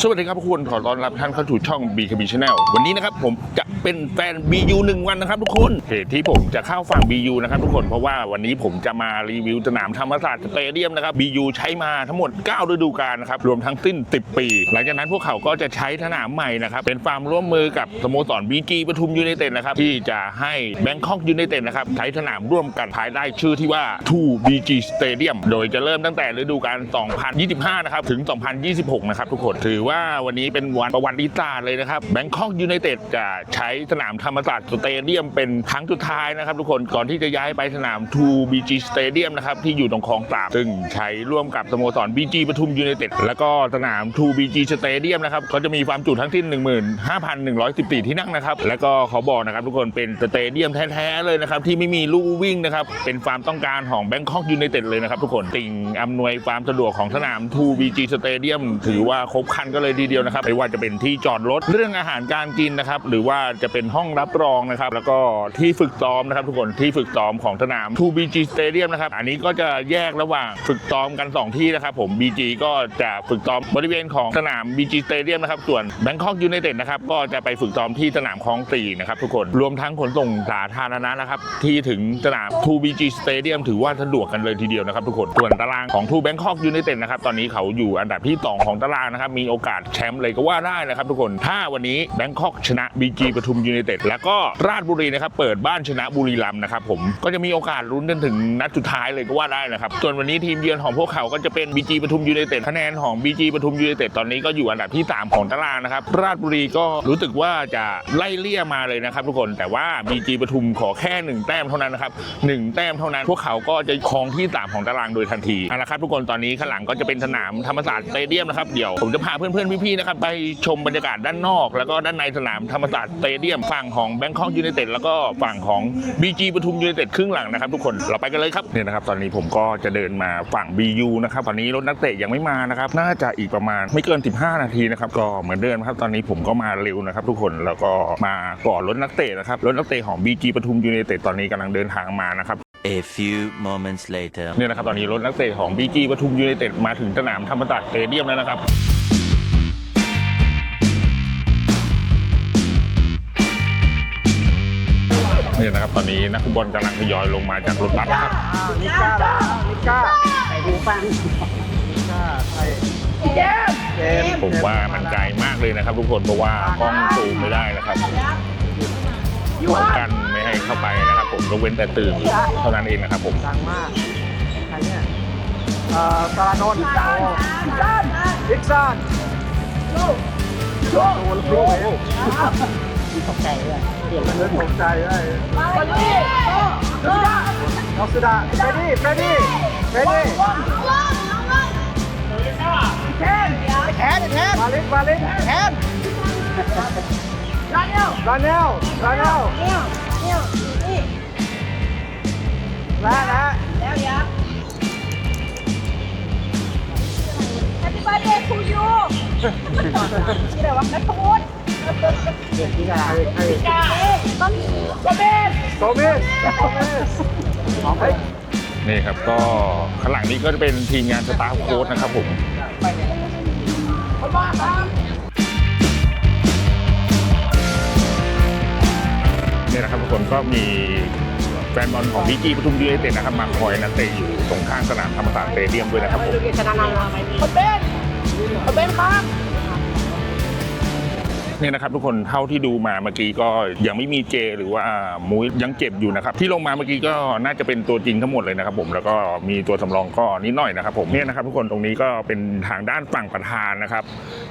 สวัสดีครับทุกคนขอต้อนรับท่านเข้าสู่ช่อง BKB Channel วันนี้นะครับผมจะเป็นแฟน BU หนึ่งวันนะครับทุกคนเหตุที่ผมจะเข้าฝั่ง BU นะครับทุกคนเพราะว่าวันนี้ผมจะมารีวิวสนามธรรมศาสตร์สเตเดียมนะครับ BU ใช้มาทั้งหมด 9 ฤดูกาลนะครับรวมทั้งสิ้น 10 ปี หลังจากนั้นพวกเขาก็จะใช้สนามใหม่นะครับเป็นฟาร์มร่วมมือกับสโมสร BG ปทุมยูไนเต็ดนะครับที่จะให้แบงคอกยูไนเต็ดนะครับใช้สนามร่วมกันภายใต้ชื่อที่ว่า 2 BG Stadium โดยจะเริ่มตั้งแต่ฤดูกาล2025นะครับถึง 2026 นะครับทุกคนถือว่าวันนี้เป็นวันประวัติศาสตร์เลยนะครับแบงคอกยูไนเต็ดจะใช้สนามธรรมศาสตร์สเตเดียมเป็นครั้งสุดท้ายนะครับทุกคนก่อนที่จะย้ายไปสนาม 2 BG Stadium นะครับที่อยู่ตรงคลองสามซึ่งใช้ร่วมกับสโมสร BG ปทุมยูไนเต็ดแล้วก็สนาม 2 BG Stadium นะครับเขาจะมีความจุทั้งสิ้น 15,114 ที่นั่งนะครับแล้วก็เขาบอกนะครับทุกคนเป็นสเตเดียมแท้ๆเลยนะครับที่ไม่มีลู่วิ่งนะครับเป็นความต้องการของแบงคอกยูไนเต็ดเลยนะครับทุกคนสิ่งอำนวยความสะดวกของสนาม 2 BG Stadium ถือว่าครบคันก็เลยทีเดียวนะครับไม่ว่าจะเป็นที่จอดรถเรื่องอาหารการกินนะครับ หรือว่าจะเป็นห้องรับรองนะครับ แล้วก็ที่ฝึกซ้อมนะครับ ทุกคนที่ฝึกซ้อมของสนาม 2 BG Stadium นะครับ อันนี้ก็จะแยกระหว่างฝึกซ้อมกัน 2 ที่นะครับผม BG ก็จะฝึกซ้อมบริเวณของสนาม BG Stadium นะครับ ส่วน Bangkok United นะครับ ก็จะไปฝึกซ้อมที่สนามคลองสี่นะครับทุกคน รวมทั้งขนส่งสาธารณะนะครับ ที่ถึงสนาม 2 BG Stadium ถือว่าสะดวกกันเลยทีเดียวนะครับทุกคน ส่วนตารางของ 2 Bangkok United นะครับ ตอนนี้เขาอยู่อันดับที่ 2 ของตารางนะครับ มีโออกาสแชมป์เลยก็ว่าได้นะครับทุกคน ถ้าวันนี้ Bangkok ชนะ BG ปทุมยูไนเต็ดแล้วก็ราชบุรีนะครับเปิดบ้านชนะบุรีรัมย์นะครับผมก็จะมีโอกาสลุ้นจนถึงนัดสุดท้ายเลยก็ว่าได้นะครับส่วนวันนี้ทีมเยือนของพวกเขาก็จะเป็น BG ปทุมยูไนเต็ดคะแนนของ BG ปทุมยูไนเต็ดตอนนี้ก็อยู่อันดับที่ 3 ของตารางนะครับราชบุรีก็รู้สึกว่าจะไล่เลี่ยมาเลยนะครับทุกคนแต่ว่า BG ปทุมขอแค่หนึ่งแต้มเท่านั้นนะครับหนึ่งแต้มเท่านั้น พวกเขาก็จะครองที่ 3 ของตารางโดยทันทีเอาละครับทุกคนตอนนี้ข้างหลังก็จะเป็นสนามธรรมศาสตร์สเตเดียมนะครับเดี๋ยวผมจะพาเพื่อนๆ พี่ๆ นะครับ ไปชมบรรยากาศด้านนอก แล้วก็ด้านในสนามธรรมศาสตร์สเตเดียมฝั่งของแบงคอกยูไนเต็ดแล้วก็ฝั่งของ BG ปทุมยูไนเต็ดครึ่งหลังนะครับทุกคนเราไปกันเลยครับเนี่ยนะครับตอนนี้ผมก็จะเดินมาฝั่ง BU นะครับตอนนี้รถนักเตะยังไม่มานะครับน่าจะอีกประมาณไม่เกิน 15 นาทีนะครับก็เหมือนเดิมครับตอนนี้ผมก็มาเร็วนะครับทุกคนแล้วก็มาก่อนรถนักเตะนะครับรถนักเตะของ BG ปทุมยูไนเต็ดตอนนี้กำลังเดินทางมานะครับ A few moments later. เนี่ยนะครับ ตอนนี้รถนักเตะของ BG ปทุมยูไนเต็ดมาถึงสนามธรรมศาสตร์สเตเดียมแล้วนะครับ นี่ยนะครับตอนนี้นักฟุตบอลกำลังทยอยลงมาจากรถบัสนะครับอ้าวนิก้ามาแล้วนิก้าใส่หูฟังนิก้าใส่เจมเจมผมว่ามันไกลมากเลยนะครับ ทุกคนเพราะว่ากล้องซูมไม่ได้นะครับป้องกันไม่ให้เข้าไปนะครับผมยกเว้นแต่ตื่นเท่านั้นเองนะครับผมดังมากใครเนี่ยเอ่อสารานนท์โอ้ดิกซอนโอ้โหโอ้โหตกใจ เลยเดี๋ยวมันตกใจเลยนอสุดาเฟรดดี้เฟรดดี้เฟรดดี้แคนแคนแคนมาลิกมาลิกแคนดานิเอลดานิเอลดานิเอลและและ Happy birthday to you ชื่ออะไรวะนัทวุฒิ เด็กที่ไหนให้จ้าต้นกระเบนโทมิสโทมิสเฮ้ยนี่ครับก็ข้างหลังนี้ก็จะเป็นทีมงานสตาฟโค้ดนะครับผมขอบคุณครับเนี่ยนะครับทุกคนก็มีแฟนบอลของบีจีปทุมยูไนเต็ดนะครับมาคอยนักเตะอยู่ตรงข้างสนามธรรมศาสตร์สเตเดียมด้วยนะครับผมชนะนันกระเบนกระเบนครับ เนี่ยนะครับทุกคนเท่าที่ดูมาเมื่อกี้ก็ยังไม่มีเจ หรือว่ามุ้ยยังเจ็บอยู่นะครับที่ลงมาเมื่อกี้ก็น่าจะเป็นตัวจริงทั้งหมดเลยนะครับผมแล้วก็มีตัวสำรองก็นิดหน่อยนะครับผมเนี่ยนะครับทุกคนตรงนี้ก็เป็นทางด้านฝั่งประธานนะครับ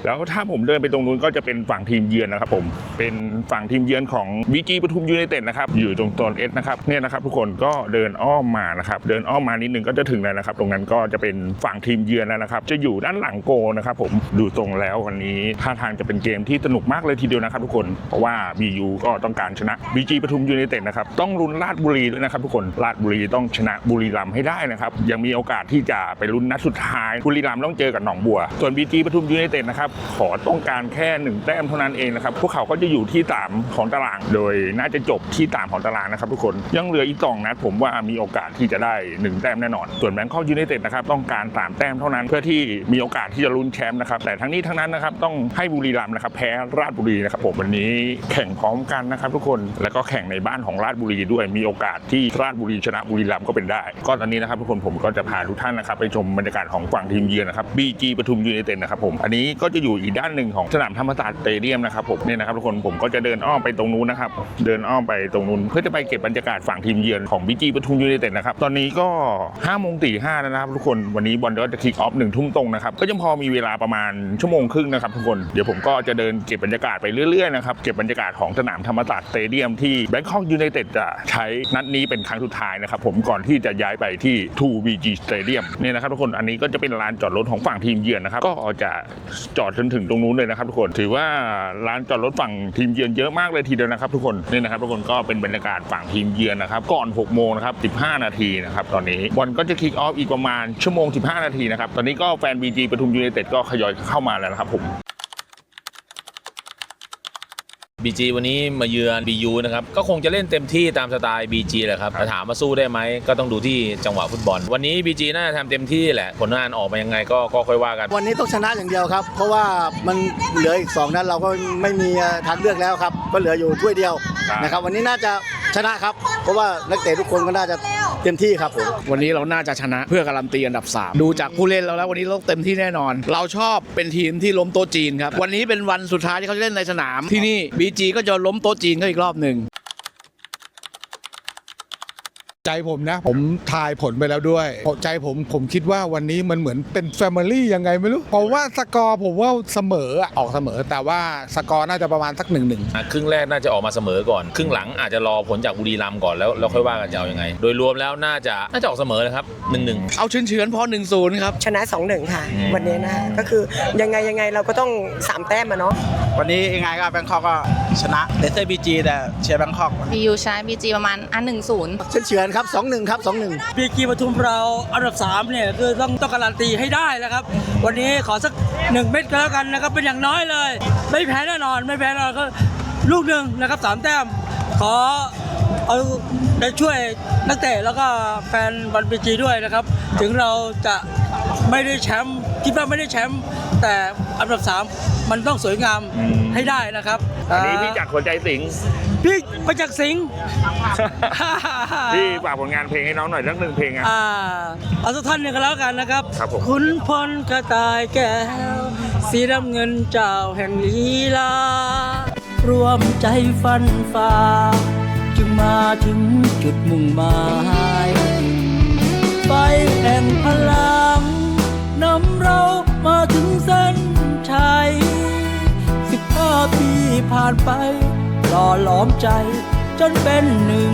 แล้วถ้าผมเดินไปตรงนู้นก็จะเป็นฝั่งทีมเยือนนะครับผมเป็นฝั่งทีมเยือนของบีจีปทุมยูไนเต็ดนะครับอยู่ตรงโซนเอสนะครับเนี่ยนะครับทุกคนก็เดินอ้อมมานะครับเดินอ้อมมานิดนึงก็จะถึงแล้วนะครับ ตรงนั้นก็จะเป็นฝั่งทีมเยือนแล้วนะครับ จะอยู่ด้านหลังโกนะครับผมดูตรงแล้ววันนี้ท่าทางจะเป็นเกมที่สนุกมากากเลยทีเดียวนะครับทุกคน เพราะว่า BU ก็ต้องการชนะ BG ปทุมยูไนเต็ดนะครับ ต้องลุ้นราชบุรีด้วยนะครับทุกคน ราชบุรีต้องชนะบุรีรัมย์ให้ได้นะครับ ยังมีโอกาสที่จะไปลุ้นนัดสุดท้าย บุรีรัมย์ต้องเจอกับหนองบัว ส่วน BG ปทุมยูไนเต็ดนะครับ ขอต้องการแค่หนึ่งแต้มเท่านั้นเองนะครับ พวกเขาก็จะอยู่ที่สามของตาราง โดยน่าจะจบที่สามของตารางนะครับทุกคน ยังเหลืออีกสองนัดผมว่ามีโอกาสที่จะได้หนึ่งแต้มแน่นอน ส่วนแบงคอกยูไนเต็ดนะครับต้องการสามแต้มเท่านั้น เพื่อที่มีโอกาสที่จะลุ้นแชมป์นะครับ แต่ทั้งนี้ทั้งนั้นนะครับต้องให้บุรีรัมย์นะครับแพ้ราชบุรีนะครับผมวันนี้แข่งพร้อมกันนะครับทุกคนแล้วก็แข่งในบ้านของราชบุรีด้วยมีโอกาสที่ราชบุรีชนะบุรีรัมย์ก็เป็นได้ ก็ตอนนี้นะครับทุกคนผมก็จะพาทุกท่านนะครับไปชมบรรยากาศของฝั่งทีมเยือนนะครับ BG ปทุมยูไนเต็ดนะครับผมอันนี้ก็จะอยู่อีกด้านหนึ่งของสนามธรรมศาสตร์สเตเดียมนะครับผมเนี่ยนะครับทุกคนผมก็จะเดินอ้อมไปตรงนู้นนะครับเดินอ้อมไปตรงนู้นเพื่อจะไปเก็บบรรยากาศฝั่งทีมเยือนของ BG ปทุมยูไนเต็ดนะครับตอนนี้ก็5โมงตีห้าแล้วนะครับทุกคนวันนี้บอลก็จะคิกออฟหนึ่งทุ่มตรงนะครับก็ยังพอมีเวลาประมาณชั่วโมงครึ่งนะครับทุกคนเดี๋ยวผมก็จะเดินเก็บบรรยยากาศไปเรื่อยๆนะครับเก็บบรรยากาศของสนามธรรมศาสตร์สเตเดียมที่แบงคอกยูไนเต็ดจะใช้นัดนี้เป็นครั้งสุดท้ายนะครับผมก่อนที่จะย้ายไปที่ 2BG Stadium เนี่ยนะครับทุกคนอันนี้ก็จะเป็นลานจอดรถของฝั่งทีมเยือนนะครับก็จะจอดจนถึงตรงนู้นเลยนะครับทุกคนถือว่าลานจอดรถฝั่งทีมเยือนเยอะมากเลยทีเดียวนะครับทุกคนนี่นะครับทุกคนก็เป็นบรรยากาศฝั่งทีมเยือนนะครับก่อน6โมงนะครับ15 นาทีนะครับตอนนี้บอลก็จะคิกออฟอีกประมาณชั่วโมง 15 นาทีนะครับตอนนี้ก็แฟน BG ปทุมยูไนเต็ดก็ทยอยเข้ามาแล้วนะครับผม BG วันนี้มาเยือน BU นะครับ ก็คงจะเล่นเต็มที่ตามสไตล์ BG แหละครับแต่ถามมาสู้ได้ไหม ก็ต้องดูที่จังหวะฟุตบอล วันนี้ BG น่าจะทำเต็มที่แหละ ผลงานออกมายังไงก็ก็ค่อยว่ากัน วันนี้ต้องชนะอย่างเดียวครับ เพราะว่ามันเหลืออีก 2 นัดเราก็ไม่มีทางเลือกแล้วครับ ก็เหลืออยู่ถ้วยเดียวครับ นะครับ วันนี้น่าจะ ชนะครับ เพราะว่านักเตะทุกคนก็น่าจะเต็มที่ครับผมวันนี้เราน่าจะชนะเพื่อการันตีอันดับ 3 ดูจากผู้เล่นเราแล้ววันนี้เราเต็มที่แน่นอน เราชอบเป็นทีมที่ล้มโต๊ะจีนครับวันนี้เป็นวันสุดท้ายที่เขาจะเล่นในสนามที่นี่บีจีก็จะล้มโต๊ะจีนเขาอีกรอบหนึ่ง ใจผมนะ ผมทายผลไปแล้วด้วยใจผมผมคิดว่าวันนี้มันเหมือนเป็นแฟมิลี่ยังไงไม่รู้ เพราะว่าสกอร์ผมว่าเสมออะออกเสมอ แต่ว่าสกอร์น่าจะประมาณสักหนึ่งหนึ่งอะครึ่งแรกน่าจะออกมาเสมอก่อน ครึ่งหลังอาจจะรอผลจากบุรีรัมย์ก่อนแล้วแล้วค่อยว่ากันจะเอายังไง โดยรวมแล้วน่าจะน่าจะออกเสมอเลยครับหนึ่งหนึ่งเอาเฉือนๆพอ1-0ครับชนะ2-1ค่ะ วันนี้นะฮะก็คือยังไงยังไงเราก็ต้อง3แต้มอะเนาะ วันนี้ยังไงก็แบงคอกก็ชนะเลสเตอร์บีจีแต่เชียร์แบงคอกบียูชนะบีจีประมาณอันหนึ่งศูนย์เฉือนๆครับ2-1ครับ2-1บีจีปทุมเราอันดับ3เนี่ยคือต้องต้องการันตีให้ได้แล้วครับ วันนี้ขอสักหนึ่งเม็ดก็แล้วกันนะครับเป็นอย่างน้อยเลย ไม่แพ้แน่นอนไม่แพ้แน่นอนก็ลูกหนึ่งนะครับสามแต้มขอเอาได้ช่วยนักเตะแล้วก็แฟนบอลบีจีด้วยนะครับ ถึงเราจะไม่ได้แชมป์คิดว่าไม่ได้แชมป์แต่อันดับ3มั นต้องสวยงามอืม ให้ได้นะครับอันนี้พี่จากหัวใจสิงห์พี่ประจักษ์สิงห์ พี่ฝากผลงานเพลงให้น้องหน่อยสักหนึ่งเพลงอะอ่าเอาสักท่านหนึ่งก็แล้วกันนะครับครับผมคุณพลกระต่ายแก้ว สีน้ำเงินเจ้าแห่งลีลา รวมใจฟันฝ่าจึงมาถึงจุดมุ่งหมาย ไฟแห่งพลังนำเรามาถึงเส้นชัย สิบห้าปีผ่านไปหล่อหลอมใจจนเป็นหนึ่ง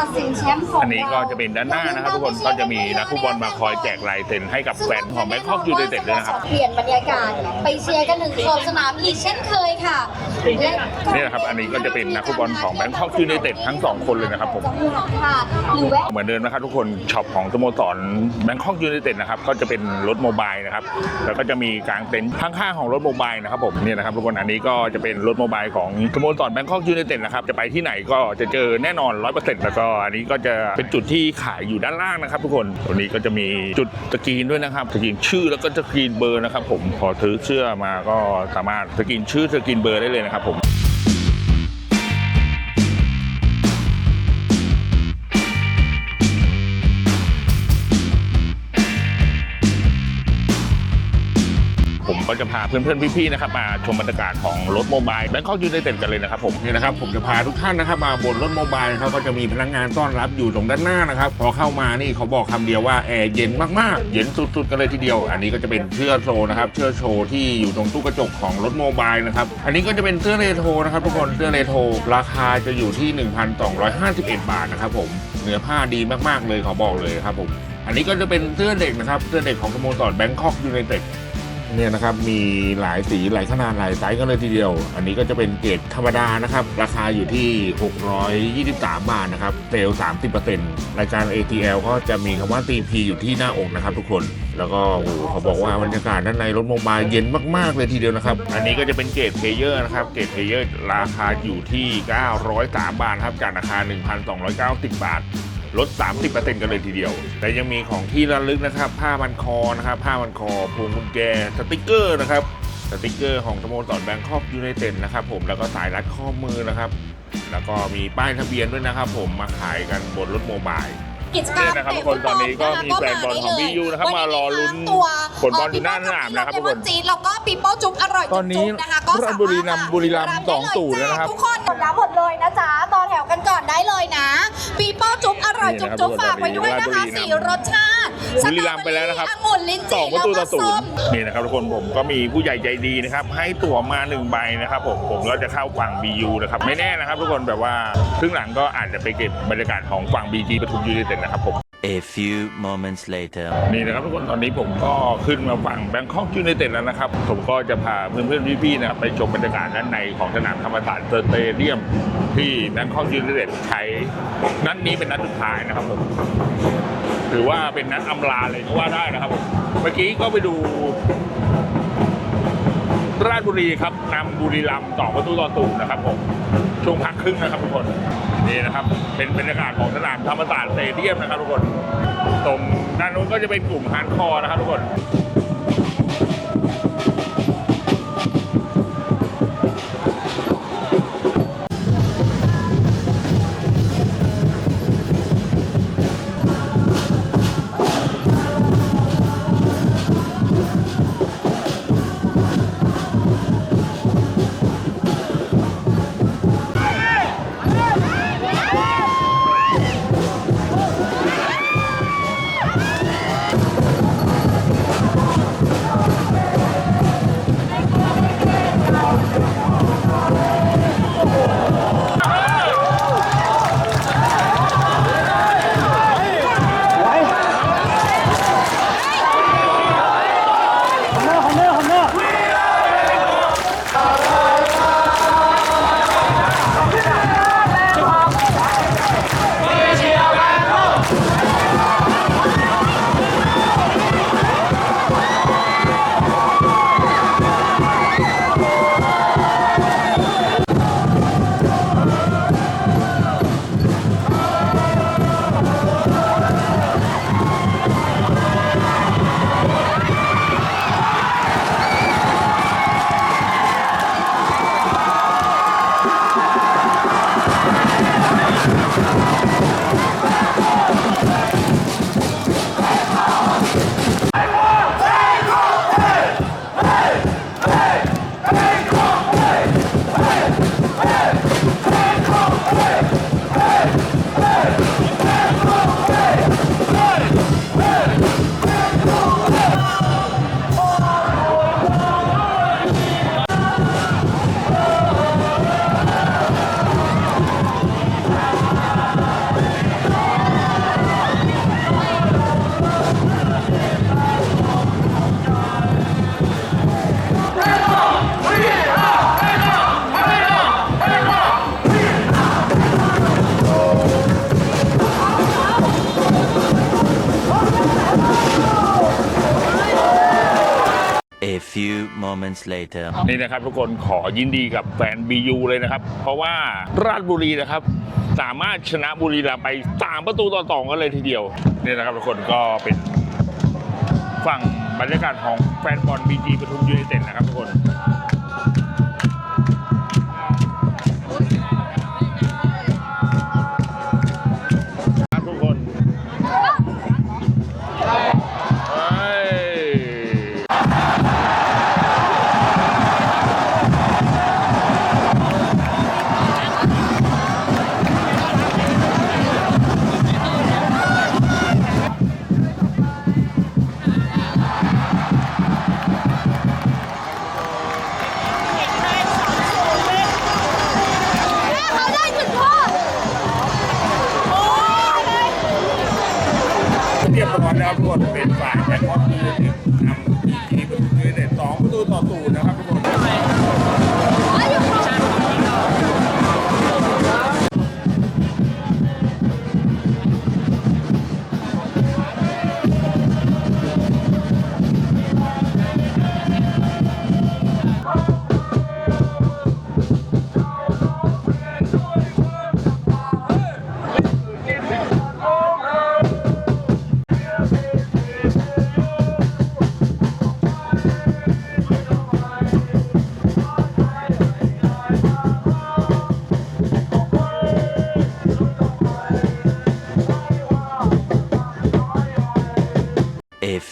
ตัดสินแชมป์ของอันนี้ก็จะเป็นด้านหน้านะครับทุกคนก็จะมีนักฟุตบอลมาคอยแจกลายเซ็นให้กับแฟนของแบงคอกยูไนเต็ดด้วยนะครับเปลี่ยนบรรยากาศไปเชียร์กันถึงขอบสนามอีกเช่นเคยค่ะและก็นี่นะครับอันนี้ก็จะเป็นนักฟุตบอลของแบงคอกยูไนเต็ดทั้งสองคนเลยนะครับผมจังหวะค่ะหรือแวะเหมือนเดิมนะครับทุกคนช็อปของสโมสรแบงคอกยูไนเต็ดนะครับก็จะเป็นรถโมบายนะครับแล้วก็จะมีกางเต็นท์ข้างๆของรถโมบายนะครับผมเนี่ยนะครับทุกคนอันนี้ก็จะเป็นรถโมบายของสโมสรแบงคอกยูไนเต็ดนะครับจะไปที่ไหนก็จะเจอแน่นอน100%แล้วก็อันนี้ก็จะเป็นจุดที่ขายอยู่ด้านล่างนะครับ ทุกคนตรงนี้ก็จะมีจุดสกรีนด้วยนะครับสกรีนชื่อแล้วก็สกรีนเบอร์นะครับ ผมพอถือเสื้อมาก็สามารถสกรีนชื่อสกรีนเบอร์ได้เลยนะครับผม จะพาเพื่อนๆพี่ๆนะครับมาชมบรรยากาศของรถโมบายแบงคอกยูไนเต็ดกันเลยนะครับผมนี่นะครับผมจะพาทุกท่านนะครับมาบนรถโมบายเขาก็จะมีพนักงานต้อนรับอยู่ตรงด้านหน้านะครับพอเข้ามานี่เขาบอกคำเดียวว่าแอร์เย็นมากๆ เย็นสุดๆกันเลยทีเดียว อันนี้ก็จะเป็นเสื้อโชว์นะครับเสื้อโชว์ที่อยู่ตรงตู้กระจกของรถโมบายนะครับอันนี้ก็จะเป็นเสื้อเรโทรนะครับทุกคนเสื้อเรโทรราคาจะอยู่ที่ 1,251 บาทนะครับผมเนื้อผ้าดีมากๆเลยเขาบอกเลยครับผมอันนี้ก็จะเป็นเสื้อเด็กนะครับเสื้อเด็กของสโมสรแบงคอกยูไนเต็ด เนี่ยนะครับมีหลายสีหลายขนาดหลายไซส์กันเลยทีเดียว อันนี้ก็จะเป็นเกรดธรรมดานะครับ ราคาอยู่ที่ 623 บาทนะครับเซลล์30%รายการ ATL ก็จะมีคำว่า TP อยู่ที่หน้าอกนะครับทุกคนแล้วก็โอ้โหเขาบอกว่าบรรยากาศด้านในรถโมบายเย็นมาก ๆ เลยทีเดียวนะครับ อันนี้ก็จะเป็นเกรดเพลเยอร์นะครับ เกรดเพลเยอร์ราคาอยู่ที่ 903 บาทครับจากราคา 1,290 บาท ลด 30%กันเลยทีเดียว แต่ยังมีของที่ระลึกนะครับ ผ้ามันคอนะครับ ผ้ามันคอพวงกุญแจสติกเกอร์นะครับสติกเกอร์ของสโมสรแบงคอกยูไนเต็ดนะครับผมแล้วก็สายรัดข้อมือนะครับ แล้วก็มีป้ายทะเบียนด้วยนะครับ ผมมาขายกันบนรถโมบาย กิจกรรมเนี่ยนะครับทุกคนตอนนี้ก็มีแฟนบอลของ BU นะครับมารอลุ้นผลบอลอยู่หน้าสนามนะครับทุกคนจีนแล้วก็ปีโป้จุ๊บอร่อยตอนนี้จุ๊บๆนะคะก็ราชบุรีนำบุรีรัมย์สองศูนย์แล้วนะครับทุกคนหมดแล้วหมดเลยนะจ๊ะต่อแถวกันก่อนได้เลยนะ ปีโป้จุ๊บอร่อยนี่จุ๊บนะครับจุ๊บฝากไว้ด้วยนะคะราชบุรีนำสี่รสชาติ บุรีรัมย์ไปแล้วนะครับองุ่นลิ้นสจี่องประตูต่อศูนส้ย์นี่นะครับทุกคนผมก็มีผู้ใหญ่ใจดีนะครับ ให้ตั๋วมาหนึ่งใบนะครับผมผมก็จะเข้าฝั่ง BU นะครับไม่แน่นะครับ ทุกคนแบบว่าครึ่งหลังก็อาจจะไปเก็บบรรยากาศของฝั่ง BG ปทุมยูไนเต็ดนะครับผม A few moments later. นี่นะครับทุกคนตอนนี้ผมก็ขึ้นมาฝั่งแบงคอกยูไนเต็ดแล้วนะครับ ผมก็จะพาเพื่อนๆพี่ๆนะครับไปชมบรรยากาศด้านในของสนามธรรมศาสตร์สเตเดียม ที่แบงคอกยูไนเต็ดใช้นัดนี้เป็นนัดสุดท้ายนะครับผม ถือว่าเป็นนัดอำลาเลยก็ว่าได้นะครับผมเมื่อกี้ก็ไปดู ราชบุรีครับนำบุรีรัมย์สอประตูต่อตูนะครับผมช่วงพักครึ่งนะครับทุกคนนี่นะครับ เป็นบรรยากาศของสนามธรรมศาสตร์สเตเดียมนะครับทุกคน ตรงด้านนู้นก็จะเป็นกลุ่มฮาร์ดคอร์นะครับทุกคน moments later. นี่นะครับทุกคนขอยินดีกับแฟนบียูเลยนะครับ เพราะว่าราชบุรีนะครับสามารถชนะบุรีรัมย์ไป3ประตูต่อสองกันเลยทีเดียวนี่นะครับทุกคนก็เป็นฝั่งบรรยากาศของแฟนบอลบีจีปทุมยูไนเต็ดนะครับทุกคน อง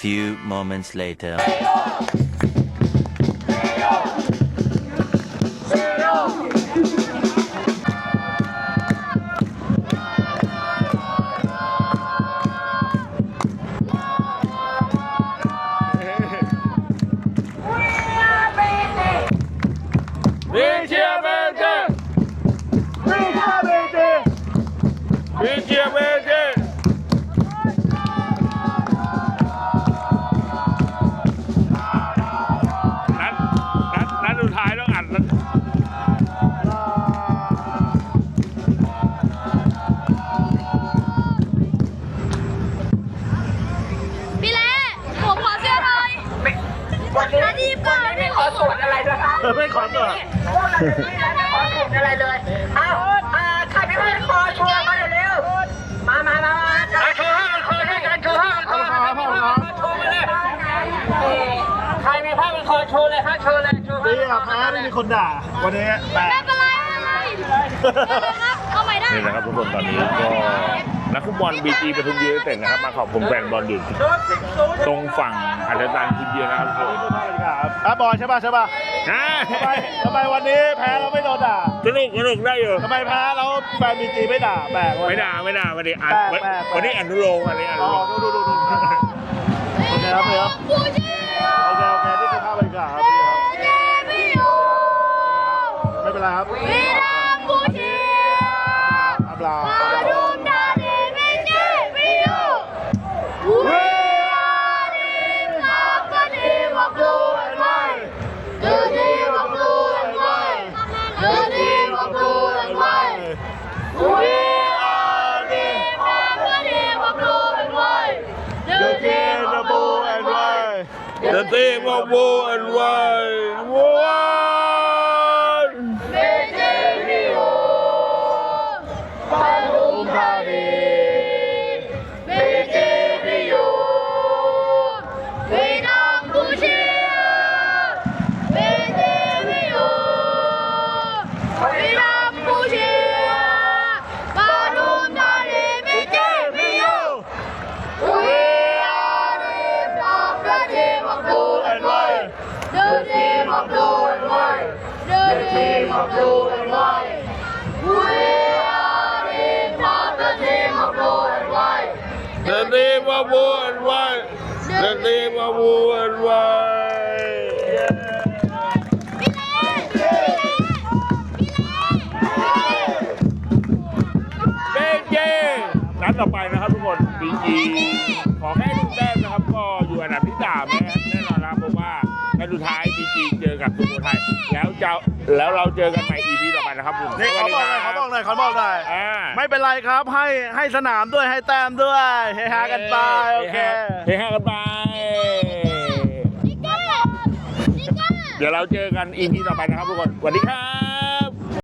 few moments later. รมีผ้ามันคอโชว์เลยฮะโชว์เลยโชว์ดีอะแพ้ไม่มีคนด่า วันนี้แต่ไม่เป็นไรไม่เป็นไรเอาใหม่ได้นี่นะครับทุกคนตอนนี้ก็นักฟุตบอลบีจีปทุมยูไนเต็ดนะครับมาขอบคุณแฟนบอลอยู่ตรงฝั่งอัลตันทีมเยือนนะครับทุกคนอะบอลใช่ป่ะใช่ป่ะอ่าทำไมทำไมวันนี้แพ้เราไม่โดนด่าสนุกสนุกได้อยู่ ทำไมแพ้แล้วแฟนบีจีไม่ด่าแปลกไม่ด่าไม่ด่าวันนี้อันแปลกแปลก วันนี้อนุโลมวันนี้อนุอ๋อโลมดูดูดูดูโอเคครับพี่ครับโอเคโอเค นี่คือภาพบรรยากาศครับพี่ครับไม่เป็นไรครับอับลา war and ต่อไปนะครับทุกคนบีจีขอแค่หนึ่งแต้มนะครับ ก็อยู่อันดับที่สามนะครับแน่นอนนะครับเพราะว่าในสุดท้ายบีจีเจอกับสุโขทัยแล้วจะแล้วเราเจอกันใหม่ EP ต่อไปนะครับผมนี่เขาบอกหน่อยเขาบอกหน่อยเขาบอกหน่อยอ่าไม่เป็นไรครับให้ให้สนามด้วยให้แต้มด้วยเฮฮากันไปโอเคเฮฮากันไปเดี๋ยวเราเจอกัน EP ต่อไปนะครับทุกคนสวัสดีครับ